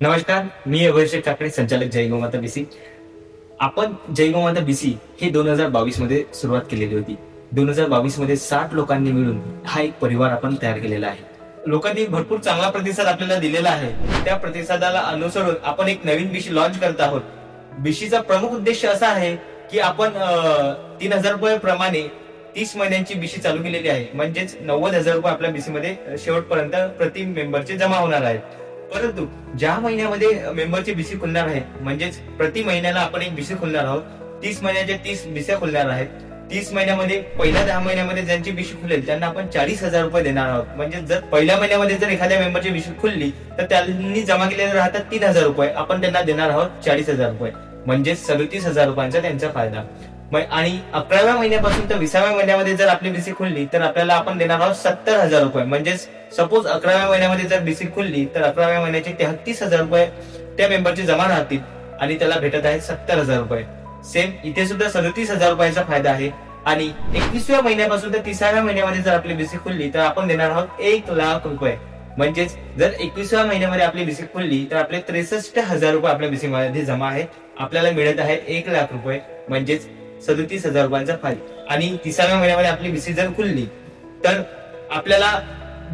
नमस्कार मी अभिषेक काकडे संचालक जय गोमाता बीसी. आपण जय गोमाता बीसी हे दोन हजार बावीसमध्ये सुरुवात केलेली होती. दोन हजार बावीसमध्ये साठ लोकांनी मिळून हा एक परिवार आपण तयार केलेला आहे. लोकांनी भरपूर चांगला प्रतिसाद आपल्याला दिलेला आहे. त्या प्रतिसादाला अनुसरून आपण एक नवीन बीसी लॉन्च करत आहोत. बीसीचा प्रमुख उद्देश असा आहे की आपण तीन हजार रुपये प्रमाणे तीस महिन्यांची बीसी चालू केलेली आहे. म्हणजेच नव्वद हजार रुपये आपल्या बीसीमध्ये शेवटपर्यंत प्रति मेंबरचे जमा होणार आहेत. परंतु ज्या महिन्यामध्ये मेंबरची बीसी खुलणार आहे म्हणजेच प्रति महिन्याला आपण एक बीसी खुलणार आहोत तीस महिन्याच्या तीस बीसी खुलणार आहेत. तीस महिन्यामध्ये पहिल्या दहा महिन्यामध्ये ज्यांची बीसी खुलेल त्यांना आपण चाळीस हजार रुपये देणार आहोत. म्हणजे जर पहिल्या महिन्यामध्ये जर एखाद्या मेंबरची बीसी खुलली तर त्यांनी जमा केलेले राहतात तीन हजार रुपये. आपण त्यांना देणार आहोत चाळीस हजार रुपये. म्हणजे सदतीस हजार रुपयांचा त्यांचा फायदा. मग- आणि अकराव्या महिन्यापासून तर विसाव्या महिन्यामध्ये जर आपली बीसी खुलली तर आपल्याला आपण देणार आहोत सत्तर हजार रुपये. म्हणजेच सपोज अकराव्या महिन्यामध्ये जर बीसी खुलली तर अकराव्या महिन्याचे तेहतीस हजार रुपये त्या मेंबरचे जमा राहतील आणि त्याला भेटत आहेत सत्तर हजार रुपये. सेम इथे सुद्धा सदतीस हजार रुपयाचा फायदा आहे. आणि एकवीसव्या महिन्यापासून तर तिसाव्या महिन्यामध्ये जर आपली बीसी खुलली तर आपण देणार आहोत एक लाख रुपये. म्हणजेच जर एकवीसव्या महिन्यामध्ये आपली बीसी खुलली तर आपले त्रेसष्ट हजार रुपये आपल्या बीसी मध्ये जमा आहे आपल्याला मिळत आहे एक लाख रुपये. म्हणजेच सदतीस हजार रुपयांचा फायदा. आणि तिसाव्या महिन्यामध्ये आपली बीसी जर खुलली तर आपल्याला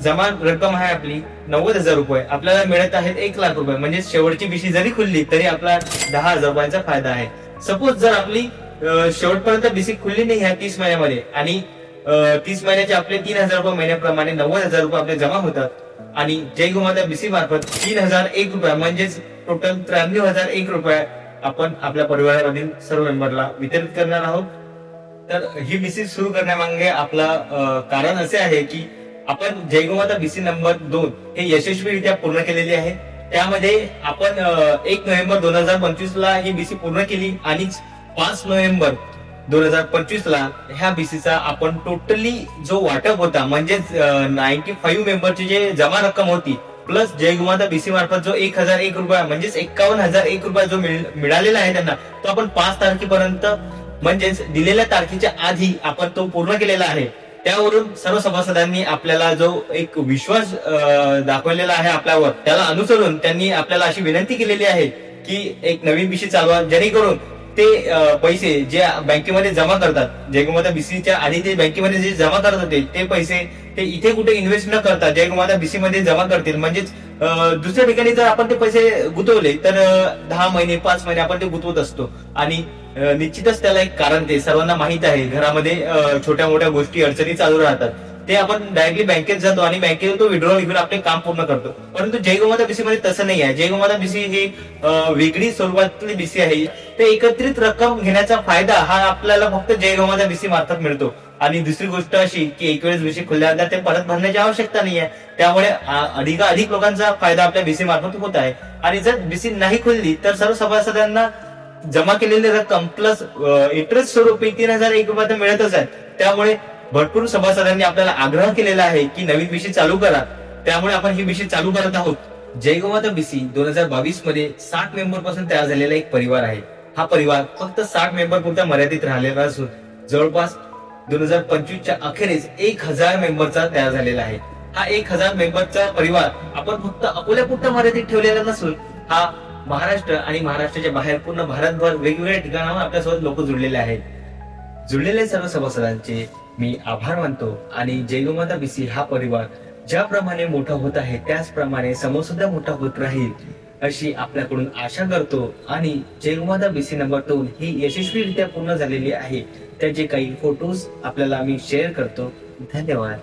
जमा रक्कम आहे आपली नव्वद हजार रुपये. आपल्याला मिळत आहेत एक लाख रुपये. म्हणजे शेवटची बीसी जरी खुलली तरी आपला दहा हजार रुपयांचा फायदा आहे. सपोज जर आपली शेवटपर्यंत बीसी खुलली नाही ह्या तीस महिन्यामध्ये आणि तीस महिन्याचे आपले तीन हजार रुपये महिन्याप्रमाणे नव्वद हजार रुपये आपले जमा होतात आणि जय गोमाता बीसी मार्फत तीन हजार एक रुपया म्हणजेच टोटल त्र्याण्णव हजार एक रुपये आपण आपल्या परिवारामधील सर्व मेंबरला वितरित करणार आहोत. तर ही बीसी सुरू करण्यामागे आपला कारण असे आहे की आपण जयगोमाता बीसी नंबर दोन हे यशस्वीरित्या पूर्ण केलेली आहे. त्यामध्ये आपण एक नोव्हेंबर दोन हजार पंचवीस ला ही बीसी पूर्ण केली आणि पाच नोव्हेंबर दोन हजार पंचवीस ला ह्या बीसीचा आपण टोटली जो वाटप होता म्हणजेच नाईन्टी फाईव्ह मेंबरची जे जमा रक्कम होती प्लस जयगुमाता बीसी मार्फत जो एक हजार एक रुपया म्हणजेच एक्कावन्न हजार एक रुपया जो मिळालेला आहे त्यांना तो आपण पाच तारखेपर्यंत म्हणजेच दिलेल्या तारखेच्या आधी आपण तो पूर्ण केलेला आहे. त्यावरून सर्व सभासदांनी आपल्याला जो एक विश्वास अं, दाखवलेला आहे आपल्यावर त्याला अनुसरून त्यांनी आपल्याला अशी विनंती केलेली आहे की एक नवीन विषय चालवा जेणेकरून ते पैसे जे बँकेमध्ये जमा करतात जयगुमाता बीसीच्या आधी ते बँकेमध्ये जे जमा करत होते ते पैसे ते इथे कुठे इन्व्हेस्ट न करता जयगुमाता बीसी मध्ये जमा करतील. म्हणजेच दुसऱ्या ठिकाणी जर आपण ते पैसे गुंतवले तर दहा महिने पाच महिने आपण ते गुंतवत असतो. आणि निश्चितच त्याला एक कारण ते सर्वांना माहीत आहे. घरामध्ये छोट्या मोठ्या गोष्टी अडचणी चालू राहतात. ते आपण डायरेक्टली बँकेत जातो आणि बँकेत तो विड्रॉल घेऊन आपले काम पूर्ण करतो. परंतु जयगोमाता बीसी मध्ये तसं नाही आहे जयगोमाता बीसी ही वेगळी स्वरूपातली बीसी आहे. ते एकत्रित रक्कम घेण्याचा फायदा हा आपल्याला फक्त जयगोमाता बीसी मार्फत मिळतो. आणि दुसरी गोष्ट अशी की एक वेळेस बीसी खुलल्यानंतर ते परत भरण्याची आवश्यकता नाही आहे त्यामुळे आ- अधिकाधिक लोकांचा फायदा आपल्या बीसी मार्फत होत आहे. आणि जर बीसी नाही खुलली तर सर्व सभासदांना जमा केलेली रक्कम प्लस इंटरेस्ट स्वरूपी तीन हजार एक रुपये मिळतच आहे. त्यामुळे भरपूर सभासदांनी आपल्याला आग्रह केलेला आहे की नवीन बीसी चालू करा. त्यामुळे आपण ही बीसी चालू करत आहोत. जयगोमाता बीसी दोन हजार बावीसमध्ये साठ मेंबरपासून तयार झालेला एक परिवार आहे. हा परिवार फक्त साठ मेंबर पुरता मर्यादित राहिलेला असून जवळपास दोन हजार पंचवीसच्या अखेरीस एक हजार मेंबरचा तयार झालेला आहे. हा एक हजार मेंबरचा परिवार आपण फक्त अकोल्यापुरता मर्यादित ठेवलेला नसून हा महाराष्ट्र आणि महाराष्ट्राच्या बाहेर पूर्ण भारतभर वेगवेगळ्या ठिकाणावर आपल्यासोबत लोक जुळलेले आहेत. जुळलेले सर्व सभासदांचे मी आभार मानतो आणि जयगोमाता बीसी हा परिवार ज्याप्रमाणे मोठा होत आहे त्याचप्रमाणे समोर सुद्धा मोठा होत राहील अशी आपल्याकडून आशा करतो. आणि जयगोमाता बीसी नंबर दोन ही यशस्वीरित्या पूर्ण झालेली आहे. त्याचे काही फोटोज आपल्याला मी शेअर करतो. धन्यवाद.